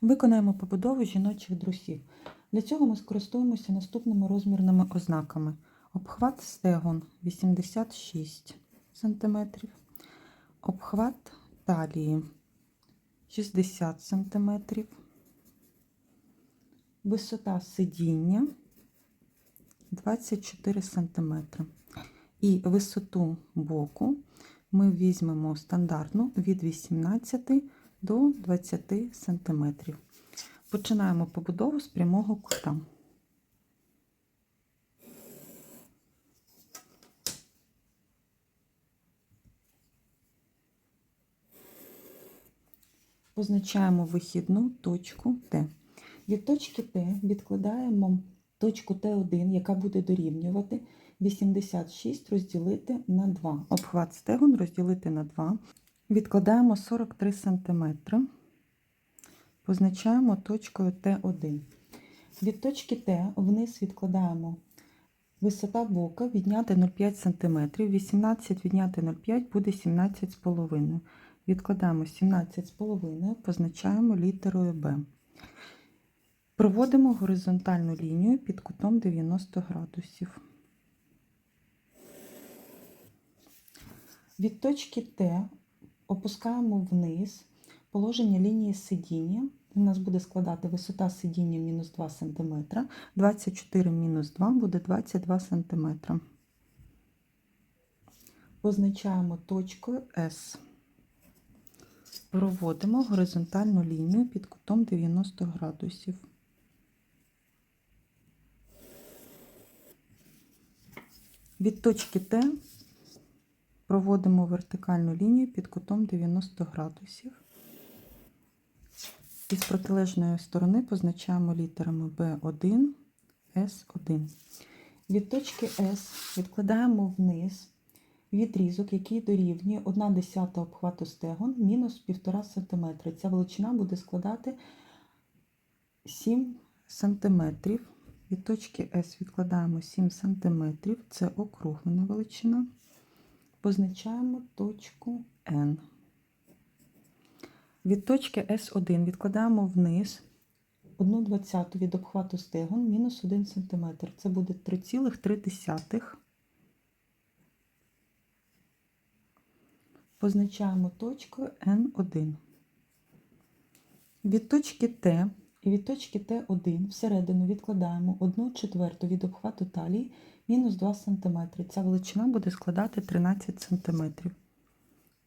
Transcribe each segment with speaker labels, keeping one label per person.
Speaker 1: Виконаємо побудову жіночих друсів. Для цього ми скористуємося наступними розмірними ознаками. Обхват стегон 86 см, обхват талії 60 см, висота сидіння 24 см. І висоту боку ми візьмемо стандартну від 18 до 20 см. Починаємо побудову з прямого кута. Позначаємо вихідну точку Т. Від точки Т відкладаємо точку Т1, яка буде дорівнювати 86 розділити на 2. Обхват стегон розділити на 2. Відкладаємо 43 см. Позначаємо точкою Т1. Від точки Т вниз відкладаємо висота бока відняти 0,5 см. 18 відняти 0,5 буде 17,5. Відкладаємо 17,5, позначаємо літерою Б. Проводимо горизонтальну лінію під кутом 90 градусів. Від точки Т опускаємо вниз положення лінії сидіння. У нас буде складати висота сидіння мінус 2 см. 24 мінус 2 буде 22 см. Позначаємо точкою С. Проводимо горизонтальну лінію під кутом 90 градусів. Від точки Т проводимо вертикальну лінію під кутом 90 градусів. І з протилежної сторони позначаємо літерами B1, S1. Від точки S відкладаємо вниз відрізок, який дорівнює 1 десята обхвату стегон мінус 1,5 см. Ця величина буде складати 7 см. Від точки S відкладаємо 7 см. Це округлена величина. Позначаємо точку N. Від точки S1 відкладаємо вниз 1 двадцяту від обхвату стегон мінус 1 см. Це буде 3,3. Позначаємо точкою N1. Від точки Т і від точки Т1 всередину відкладаємо 1 четверту від обхвату талії мінус 2 см. Ця величина буде складати 13 см.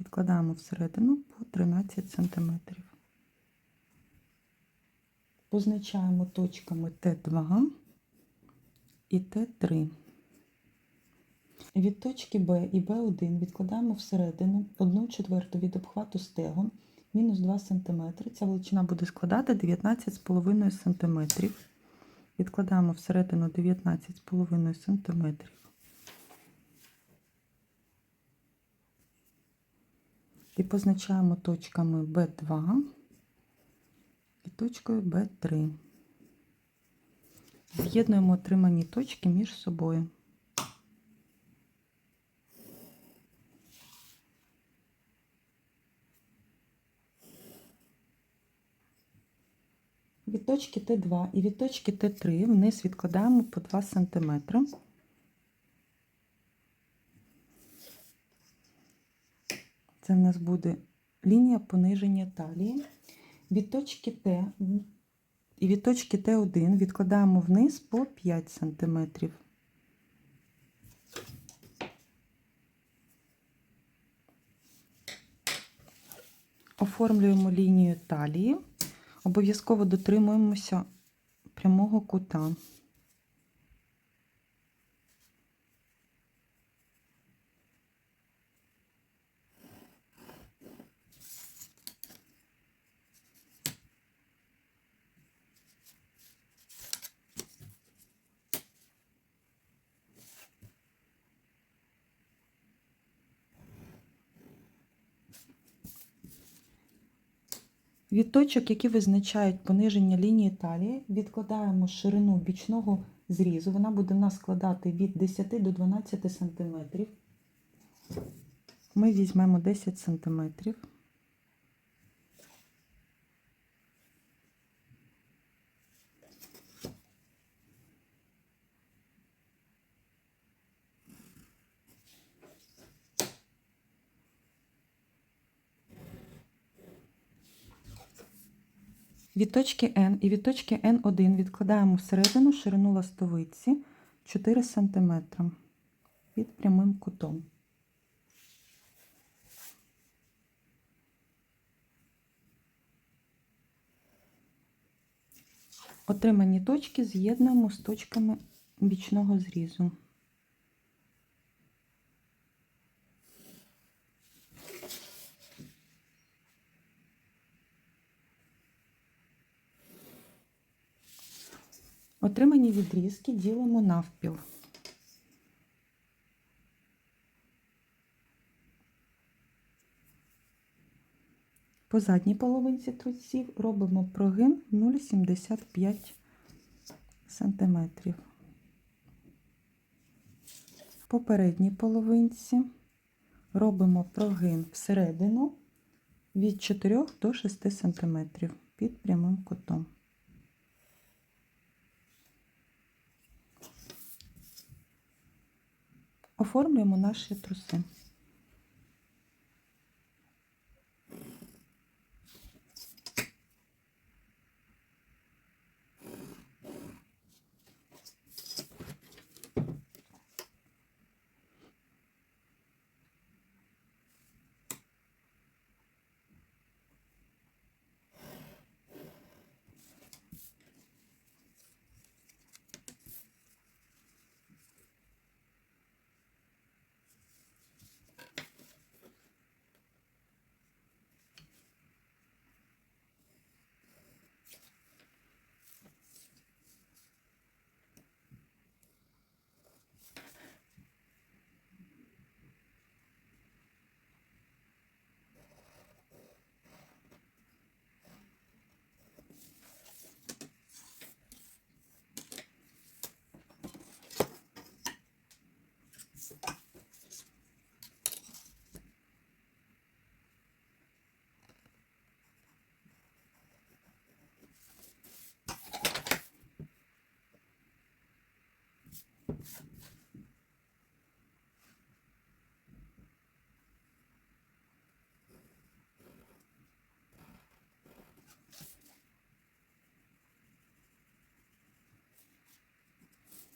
Speaker 1: Відкладаємо всередину по 13 см. Позначаємо точками Т2 і Т3. Від точки Б і Б1 відкладаємо всередину 1 четверту від обхвату стегон мінус 2 см. Ця величина буде складати 19,5 см. Відкладаємо всередину 19,5 см. І позначаємо точками B2 і точкою B3. З'єднуємо отримані точки між собою. Від точки Т2 і від точки Т3 вниз відкладаємо по 2 см. Це в нас буде лінія пониження талії. Від точки Т і від точки Т1 відкладаємо вниз по 5 см. Оформлюємо лінію талії. Обов'язково дотримуємося прямого кута. Від точок, які визначають пониження лінії талії, відкладаємо ширину бічного зрізу. Вона буде в нас складати від 10 до 12 см. Ми візьмемо 10 см. Від точки N і від точки N1 відкладаємо всередину ширину ластовиці 4 см під прямим кутом. Отримані точки з'єднуємо з точками бічного зрізу. Отримані відрізки ділимо навпіл. По задній половинці трусів робимо прогин 0,75 см. По передній половинці робимо прогин всередину від 4 до 6 см під прямим кутом. Оформлюємо наші труси.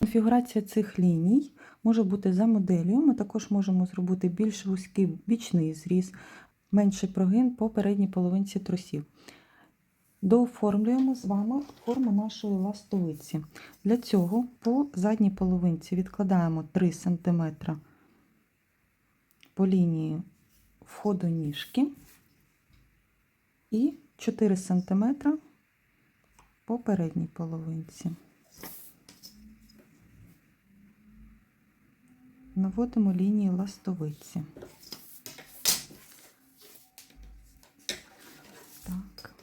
Speaker 1: Конфігурація цих ліній може бути за моделлю. Ми також можемо зробити більш вузький бічний зріз, менший прогин по передній половинці тросів. Дооформлюємо з вами форму нашої ластовиці. Для цього по задній половинці відкладаємо 3 см по лінії входу ніжки і 4 см по передній половинці. Наводимо лінії ластовиці. Так,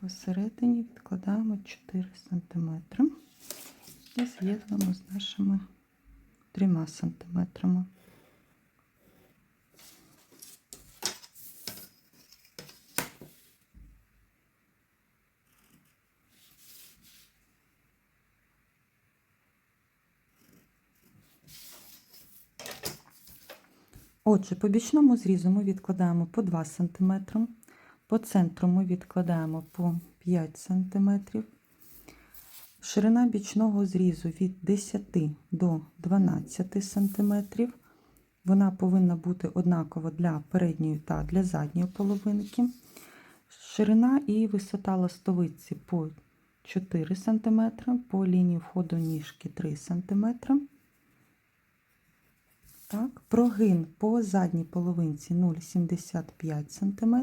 Speaker 1: посередині відкладаємо 4 см і з'єднуємо з нашими 3 см. Отже, по бічному зрізу ми відкладаємо по 2 см, по центру ми відкладаємо по 5 см. Ширина бічного зрізу від 10 до 12 см. Вона повинна бути однакова для передньої та для задньої половинки. Ширина і висота ластовиці по 4 см, по лінії входу ніжки 3 см. Так, прогин по задній половинці 0,75 см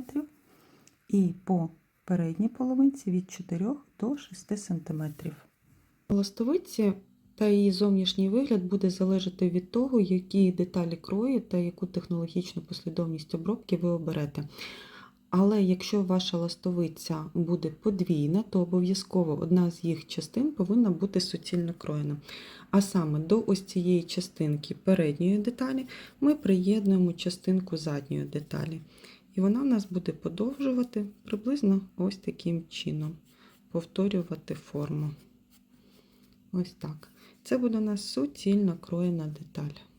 Speaker 1: і по передній половинці від 4 до 6 см. Ластовиці та її зовнішній вигляд буде залежати від того, які деталі крою та яку технологічну послідовність обробки ви оберете. Але якщо ваша ластовиця буде подвійна, то обов'язково одна з їх частин повинна бути суцільно кроєна. А саме до ось цієї частинки передньої деталі ми приєднуємо частинку задньої деталі. І вона в нас буде подовжувати приблизно ось таким чином, повторювати форму. Ось так. Це буде у нас суцільно кроєна деталь.